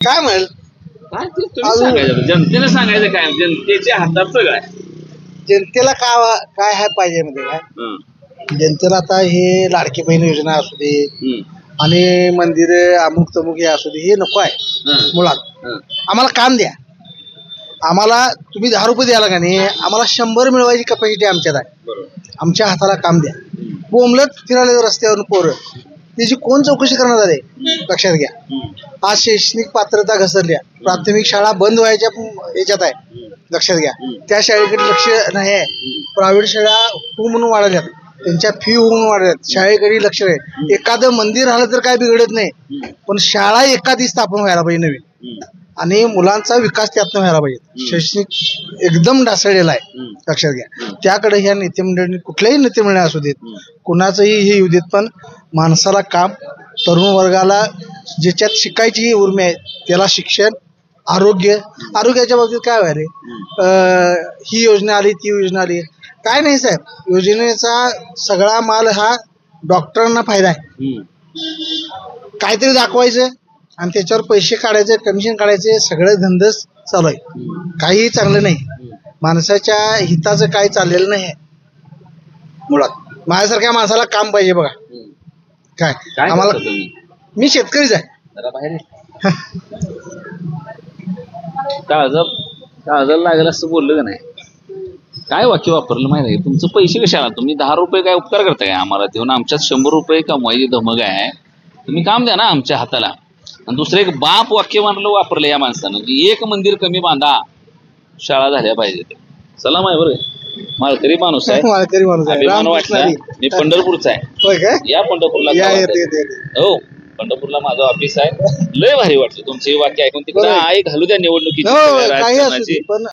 काय म्हणेल? काय ते तुम्ही अजून- सांगायचं जनतेला सांगायचं काय? जनतेच्या हातात सगळं आहे जनतेला का काय आहे पाहिजे म्हणजे काय? हं, जनतेला आता हे लाडकी बहीण योजना असू दे हं, आणि मंदिर अमुक तमुक हे असू दे हे नको आहे. हं, मुळात. हं. आम्हाला काम द्या. आम्हाला तुम्ही दहा रुपये द्याला का नाही? आम्हाला शंभर मिळवायची कपॅसिटी आमच्यात आहे. बरोबर. आमच्या हाताला काम द्या. बोंबलत फिरायला रस्त्यावरून पोरं. त्याची कोण चौकशी करणार आहे? लक्षात घ्या. आज शैक्षणिक पात्रता घसरल्या. प्राथमिक शाळा बंद व्हायच्या याच्यात आहे. लक्षात घ्या. त्या शाळेकडे लक्ष नाही आहे. प्रायव्हेट शाळा हो म्हणून वाढल्यात. त्यांच्या फी हो म्हणून वाढल्यात. शाळेकडे लक्ष आहे एखादं मंदिर राहिलं तर काय बिघडत नाही. पण शाळा एखादी स्थापन व्हायला पाहिजे नवीन. आणि मुलांचा विकास त्यातनं व्हायला पाहिजे. शैक्षणिक एकदम ढासळलेला आहे. लक्षात घ्या. त्याकडे ह्या नेते मंडळींनी कुठल्याही नेते मंडळी असू देत. कुणाचंही हे येऊ देत पण माणसाला काम तरुण वर्गाला ज्याच्यात शिकायची ही उर्मी आहे त्याला शिक्षण आरोग्य आरोग्याच्या बाबतीत काय व्हायला अं, ही योजना आली ती योजना आली. काय नाही साहेब. योजनेचा सगळा माल हा डॉक्टरांना फायदा आहे. काहीतरी दाखवायचं. आणि त्याच्यावर पैसे काढायचे कमिशन काढायचे सगळे धंदच चालू आहे. काहीही चांगलं नाही. माणसाच्या हिताचं काही चाललेलं नाही मुळात. माझ्यासारख्या माणसाला काम पाहिजे बघा. काय? काय आम्हाला मी शेतकरीच आहे. काळजा काळजाला लागेल असं बोललं का नाही? काय वाक्य वापरलं माहिती आहे? तुमचं पैसे कशाला तुम्ही दहा रुपये काय उपकार करताय काय आम्हाला देऊन आमच्यात शंभर रुपये कमवायची धमक आहे. तुम्ही काम द्या ना आमच्या हाताला. आणि दुसरं एक बाप वाक्य मानलं वापरलं या माणसानं. की एक मंदिर कमी बांधा शाळा झाल्या पाहिजे सलाम आहे बरं. माळकरी माणूस आहे. माळकरी माणूस आहे. अभिमान वाटला. मी पंढरपूरचा आहे. या पंढरपूरला हो पंढरपूरला माझं ऑफिस आहे. लय भारी वाटलं तुमची वाक्य ऐकून. तिकडे. आई घालू द्या निवडणुकीची.